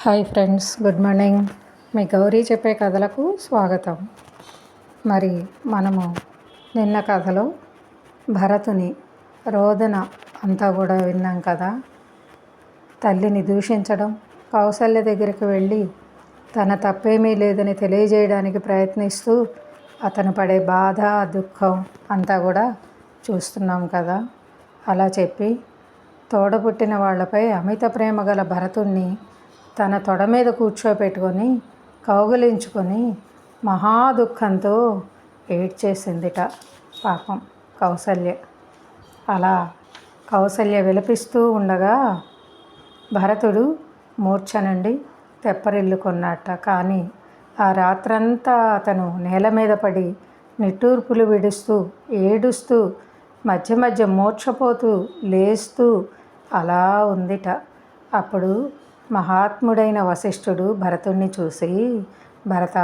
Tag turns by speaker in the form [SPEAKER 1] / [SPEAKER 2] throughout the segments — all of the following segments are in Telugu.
[SPEAKER 1] Hi friends good morning. మీ గౌరీ చెప్పే కథలకు స్వాగతం. మరి మనము నిన్న కథలో భరతుని రోదన అంతా కూడా విన్నాం కదా? తల్లిని దూషించడం కౌసల్య దగ్గరికి వెళ్ళి తన తప్పేమీ లేదని తెలియజేయడానికి ప్రయత్నిస్తూ అతను పడే బాధ దుఃఖం అంతా కూడా చూస్తున్నాం కదా? అలా చెప్పి తోడబుట్టిన వాళ్ళపై అమిత ప్రేమ గల భరతుణ్ణి తన తొడ మీద కూర్చోపెట్టుకొని కౌగిలించుకొని మహా దుఃఖంతో ఏడ్చేసిందిట పాపం కౌసల్య. అలా కౌసల్య విలపిస్తూ ఉండగా భరతుడు మూర్ఛ నుండి తెప్పరిల్లుకున్నట్ట కానీ ఆ రాత్రంతా అతను నేల మీద పడి నిట్టూర్పులు విడుస్తూ ఏడుస్తూ మధ్య మధ్య మూర్ఛపోతూ లేస్తూ అలా ఉందిట. అప్పుడు మహాత్ముడైన వశిష్ఠుడు భరతుణ్ణి చూసి భరత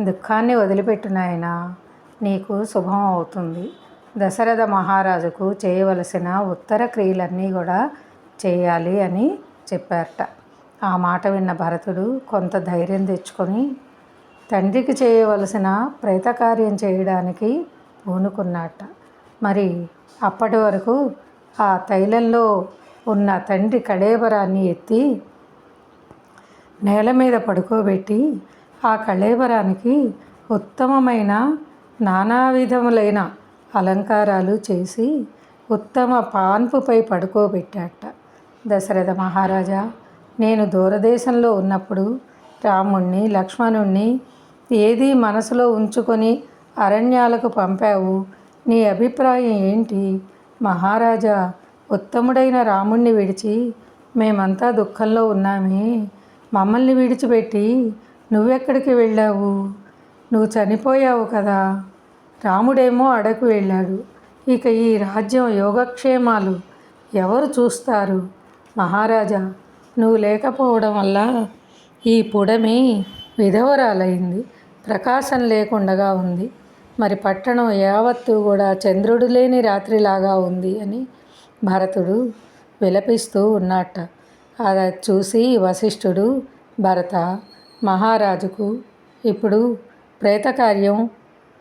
[SPEAKER 1] దుఃఖాన్ని వదిలిపెట్టు నాయన నీకు శుభం అవుతుంది. దశరథ మహారాజుకు చేయవలసిన ఉత్తర క్రియలన్నీ కూడా చేయాలి అని చెప్పారట. ఆ మాట విన్న భరతుడు కొంత ధైర్యం తెచ్చుకొని తండ్రికి చేయవలసిన ప్రేతకార్యం చేయడానికి పూనుకున్నట్ట మరి అప్పటి వరకు ఆ తైలంలో ఉన్న తండ్రి కళేబరాన్ని ఎత్తి నేల మీద పడుకోబెట్టి ఆ కళేబరానికి ఉత్తమమైన నానా విధములైన అలంకారాలు చేసి ఉత్తమ పాన్పుపై పడుకోబెట్టాట దశరథ మహారాజా నేను దూరదేశంలో ఉన్నప్పుడు రాముణ్ణి లక్ష్మణుణ్ణి ఏది మనసులో ఉంచుకొని అరణ్యాలకు పంపావు. నీ అభిప్రాయం ఏంటి? మహారాజా ఉత్తముడైన రాముణ్ణి విడిచి మేమంతా దుఃఖంలో ఉన్నామే. మమ్మల్ని విడిచిపెట్టి నువ్వెక్కడికి వెళ్ళావు? నువ్వు చనిపోయావు కదా. రాముడేమో అడకు వెళ్ళాడు. ఇక ఈ రాజ్యం యోగక్షేమాలు ఎవరు చూస్తారు? మహారాజా నువ్వు లేకపోవడం వల్ల ఈ పుడమి విధవరాలైంది. ప్రకాశం లేకుండగా ఉంది. మరి పట్టణం యావత్తు కూడా చంద్రుడు లేని రాత్రిలాగా ఉంది అని భరతుడు విలపిస్తూ ఉన్నట్ట అది చూసి వశిష్ఠుడు భరత మహారాజుకు ఇప్పుడు ప్రేతకార్యం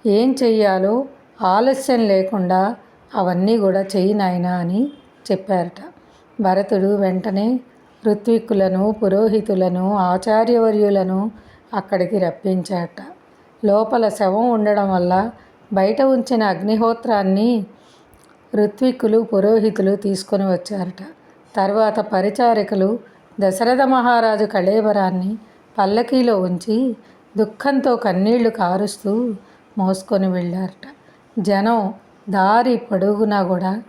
[SPEAKER 1] ఏం చెయ్యాలో ఆలస్యం లేకుండా అవన్నీ కూడా చెయ్యి నాయనా అని చెప్పారట. భరతుడు వెంటనే ఋత్విక్కులను పురోహితులను ఆచార్యవర్యులను అక్కడికి రప్పించాట లోపల శవం ఉండడం వల్ల బయట ఉంచిన అగ్నిహోత్రాన్ని ఋత్విక్కులు పురోహితులు తీసుకొని వచ్చారట. తర్వాత పరిచారికలు దశరథ మహారాజు కళేబరాన్ని పల్లకీలో ఉంచి దుఃఖంతో కన్నీళ్ళు కారుస్తూ మోసుకొని వెళ్ళారట. జనం దారి పొడుగునా కూడా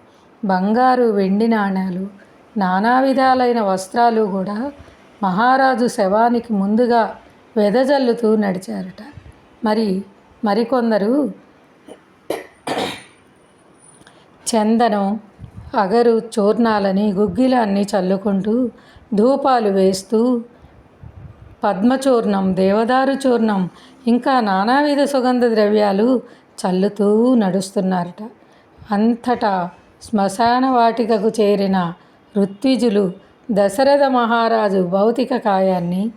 [SPEAKER 1] బంగారు వెండి నాణ్యాలు నానా విధాలైన వస్త్రాలు కూడా మహారాజు శవానికి ముందుగా వెదజల్లుతూ నడిచారట. మరి మరికొందరు చందనం అగరు చూర్ణాలని గుగ్గిలాన్ని చల్లుకుంటూ ధూపాలు వేస్తూ పద్మచూర్ణం దేవదారు చూర్ణం ఇంకా నానావిధ సుగంధ ద్రవ్యాలు చల్లుతూ నడుస్తున్నారట. అంతటా శ్మశాన వాటికకు చేరిన ఋత్విజులు దశరథ మహారాజు భౌతిక కాయాన్ని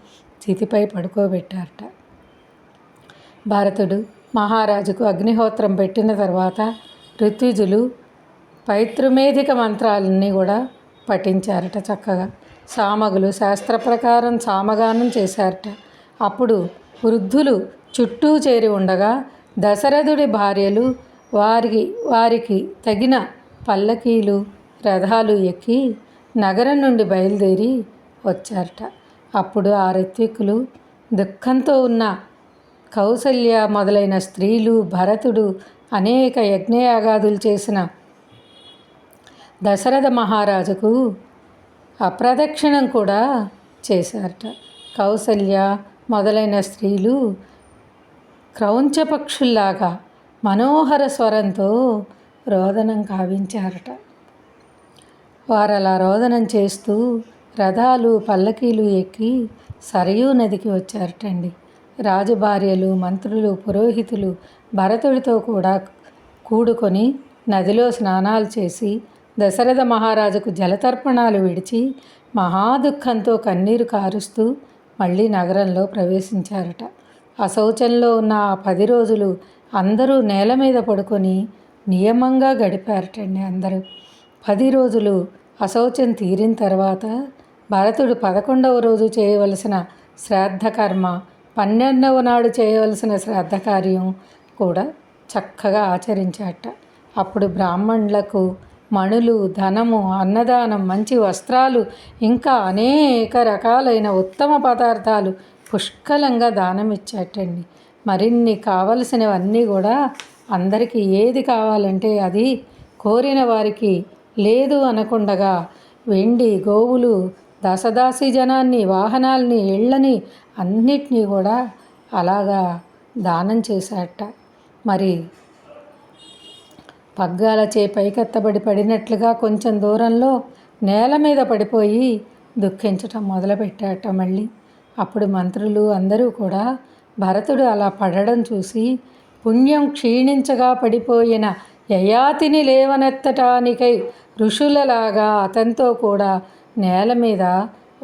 [SPEAKER 1] చితిపై పడుకోబెట్టారట. భారతుడు మహారాజుకు అగ్నిహోత్రం పెట్టిన తర్వాత ఋత్విజులు పైతృమేధిక మంత్రాలన్నీ కూడా పఠించారట చక్కగా. సామగులు శాస్త్ర ప్రకారం సామగానం చేశారట. అప్పుడు వృద్ధులు చుట్టూ చేరి ఉండగా దశరథుడి భార్యలు వారికి వారికి తగిన పల్లకీలు రథాలు ఎక్కి నగరం నుండి బయలుదేరి వచ్చారట. అప్పుడు ఆ ఋత్విక్కులు దుఃఖంతో ఉన్న కౌసల్య మొదలైన స్త్రీలు భరతుడు అనేక యజ్ఞయాగాదులు చేసిన దశరథ మహారాజుకు అప్రదక్షిణం కూడా చేశారట. కౌసల్య మొదలైన స్త్రీలు క్రౌంచపక్షుల్లాగా మనోహర స్వరంతో రోదనం కావించారట. వారు అలా రోదనం చేస్తూ రథాలు పల్లకీలు ఎక్కి సరయూ నదికి వచ్చారటండి. రాజభార్యలు మంత్రులు పురోహితులు భరతుడితో కూడా కూడుకొని నదిలో స్నానాలు చేసి దశరథ మహారాజుకు జలతర్పణాలు విడిచి మహాదుఖంతో కన్నీరు కారుస్తూ మళ్ళీ నగరంలో ప్రవేశించారట. అశౌచంలో ఉన్న ఆ పది రోజులు అందరూ నేల మీద పడుకొని నియమంగా గడిపారటండి అందరూ. పది రోజులు అశౌచం తీరిన తర్వాత భరతుడు పదకొండవ రోజు చేయవలసిన శ్రాద్ధ కర్మ పన్నెండవ నాడు చేయవలసిన శ్రాద్ధ కార్యం కూడా చక్కగా ఆచరించాట అప్పుడు బ్రాహ్మణులకు మణులు ధనము అన్నదానం మంచి వస్త్రాలు ఇంకా అనేక రకాలైన ఉత్తమ పదార్థాలు పుష్కలంగా దానం ఇచ్చాటండి మరిన్ని కావలసినవన్నీ కూడా అందరికీ ఏది కావాలంటే అది కోరిన వారికి లేదు అనకుండగా వెండి గోవులు దశదాసి జనాన్ని వాహనాల్ని ఇళ్ళని అన్నిటినీ కూడా అలాగా దానం చేశాట మరి పగ్గాలచే పైకెత్తబడి పడినట్లుగా కొంచెం దూరంలో నేల మీద పడిపోయి దుఃఖించటం మొదలుపెట్టాట మళ్ళీ. అప్పుడు మంత్రులు అందరూ కూడా భరతుడు అలా పడడం చూసి పుణ్యం క్షీణించగా పడిపోయిన యయాతిని లేవనెత్తటానికై ఋషులలాగా అతనితో కూడా నేల మీద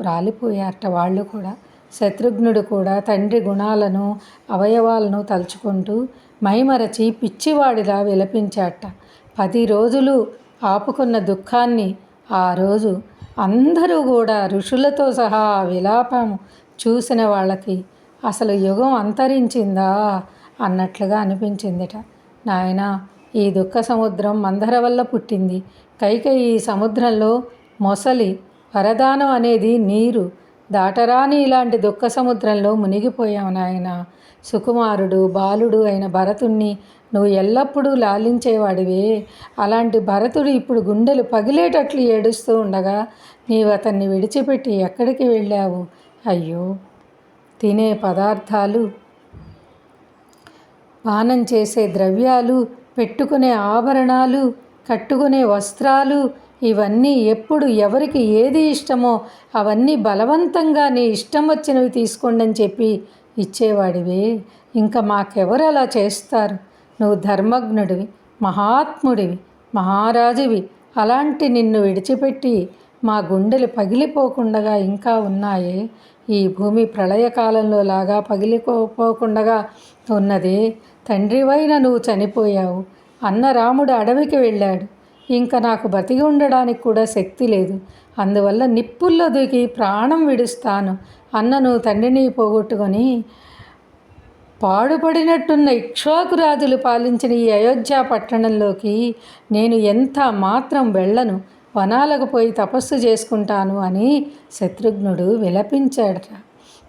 [SPEAKER 1] రాలిపోయారట వాళ్ళు కూడా. శత్రుఘ్నుడు కూడా తండ్రి గుణాలను అవయవాలను తలుచుకుంటూ మైమరచి పిచ్చివాడిలా విలపించాట. పది రోజులు ఆపుకున్న దుఃఖాన్ని ఆ రోజు అందరూ కూడా ఋషులతో సహా ఆ విలాపం చూసిన వాళ్ళకి అసలు యుగం అంతరించిందా అన్నట్లుగా అనిపించిందిట. నాయన ఈ దుఃఖ సముద్రం మందర వల్ల పుట్టింది. కైక ఈ సముద్రంలో మొసలి వరదానం అనేది నీరు. దాటరాని ఇలాంటి దుఃఖ సముద్రంలో మునిగిపోయాం నాయన. సుకుమారుడు బాలుడు అయిన భరతుణ్ణి నువ్వు ఎల్లప్పుడూ లాలించేవాడివే. అలాంటి భరతుడు ఇప్పుడు గుండెలు పగిలేటట్లు ఏడుస్తూ ఉండగా నీవు అతన్ని విడిచిపెట్టి ఎక్కడికి వెళ్ళావు? అయ్యో! తినే పదార్థాలు పానం చేసే ద్రవ్యాలు పెట్టుకునే ఆభరణాలు కట్టుకునే వస్త్రాలు ఇవన్నీ ఎప్పుడు ఎవరికి ఏది ఇష్టమో అవన్నీ బలవంతంగా నీ ఇష్టం వచ్చినవి తీసుకోండి అని చెప్పి ఇచ్చేవాడివి. ఇంకా మాకెవరు అలా చేస్తారు? నువ్వు ధర్మజ్ఞుడివి మహాత్ముడివి మహారాజువి. అలాంటి నిన్ను విడిచిపెట్టి మా గుండెలు పగిలిపోకుండగా ఇంకా ఉన్నాయే? ఈ భూమి ప్రళయకాలంలో లాగా పగిలిపోకుండగా ఉన్నది? తండ్రివైన నువ్వు చనిపోయావు. అన్న రాముడు అడవికి వెళ్ళాడు. ఇంకా నాకు బతికి ఉండడానికి కూడా శక్తి లేదు. అందువల్ల నిప్పుల్లో దూకి ప్రాణం విడుస్తాను అన్నను తండ్రిని పోగొట్టుకొని పాడుపడినట్టున్న ఇక్ష్వాకురాజులు పాలించిన ఈ అయోధ్య పట్టణంలోకి నేను ఎంత మాత్రం వెళ్ళను వనాలకు పోయి తపస్సు చేసుకుంటాను అని శత్రుఘ్నుడు విలపించాడట.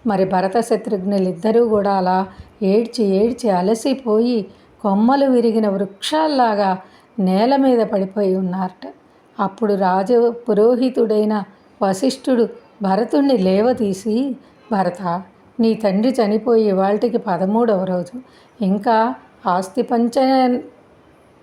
[SPEAKER 1] మరి భరత శత్రుఘ్నులిద్దరూ కూడా అలా ఏడ్చి ఏడ్చి అలసిపోయి కొమ్మలు విరిగిన వృక్షాల్లాగా నేల మీద పడిపోయి ఉన్నారట. అప్పుడు రాజు పురోహితుడైన వశిష్ఠుడు భరతుణ్ణి లేవతీసి భరత నీ తండ్రి చనిపోయి వాళ్ళకి పదమూడవ రోజు ఇంకా ఆస్తి పంచ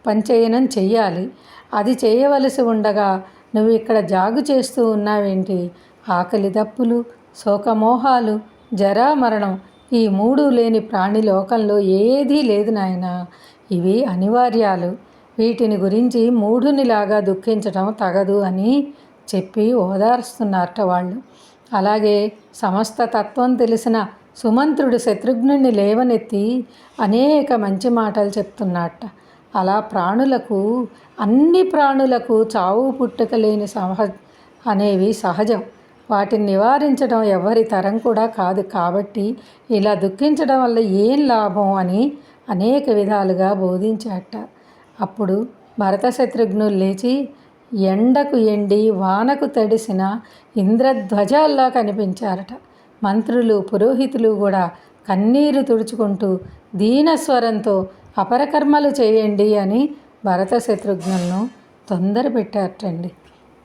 [SPEAKER 1] పంచయనం చెయ్యాలి. అది చేయవలసి ఉండగా నువ్వు ఇక్కడ జాగు చేస్తూ ఉన్నావేంటి? ఆకలి దప్పులు శోకమోహాలు జరా మరణం ఈ మూడు లేని ప్రాణి లోకంలో ఏదీ లేదు నాయన. ఇవి అనివార్యాలు. వీటిని గురించి మూఢునిలాగా దుఃఖించటం తగదు అని చెప్పి ఓదార్స్తున్నారట వాళ్ళు. అలాగే సమస్త తత్వం తెలిసిన సుమంత్రుడు శత్రుఘ్నుడిని లేవనెత్తి అనేక మంచి మాటలు చెప్తున్నట్ట అలా ప్రాణులకు అన్ని ప్రాణులకు చావు పుట్టుక లేని సహ అనేవి సహజం. వాటిని నివారించడం ఎవరి తరం కూడా కాదు కాబట్టి ఇలా దుఃఖించడం వల్ల ఏం లాభం అని అనేక విధాలుగా బోధించాట అప్పుడు భరత శత్రుఘ్నులు లేచి ఎండకు ఎండి వానకు తడిసిన ఇంద్రధ్వజాల్లా కనిపించారట. మంత్రులు పురోహితులు కూడా కన్నీరు తుడుచుకుంటూ దీనస్వరంతో అపరకర్మలు చేయండి అని భరత శత్రుఘ్నులను తొందర పెట్టారటండి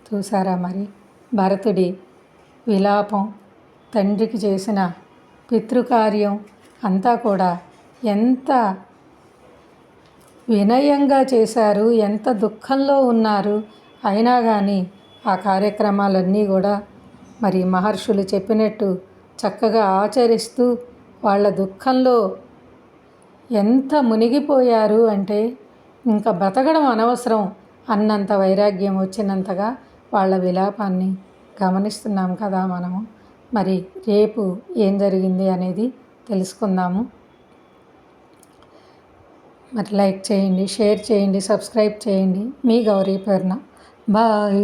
[SPEAKER 1] చూసారా మరి? భరతుడి విలాపం తండ్రికి చేసిన పితృకార్యం అంతా కూడా ఎంత వినయంగా చేశారు. ఎంత దుఃఖంలో ఉన్నారు. అయినా కానీ ఆ కార్యక్రమాలన్నీ కూడా మరి మహర్షులు చెప్పినట్టు చక్కగా ఆచరిస్తూ వాళ్ళ దుఃఖంలో ఎంత మునిగిపోయారు అంటే ఇంకా బ్రతకడం అనవసరం అన్నంత వైరాగ్యం వచ్చినంతగా వాళ్ళ విలాపాన్ని గమనిస్తున్నాం కదా మనము. మరి రేపు ఏం జరిగింది అనేది తెలుసుకుందాము. మరి లైక్ చేయండి షేర్ చేయండి సబ్స్క్రైబ్ చేయండి. మీ గౌరీ పేరున బాయ్.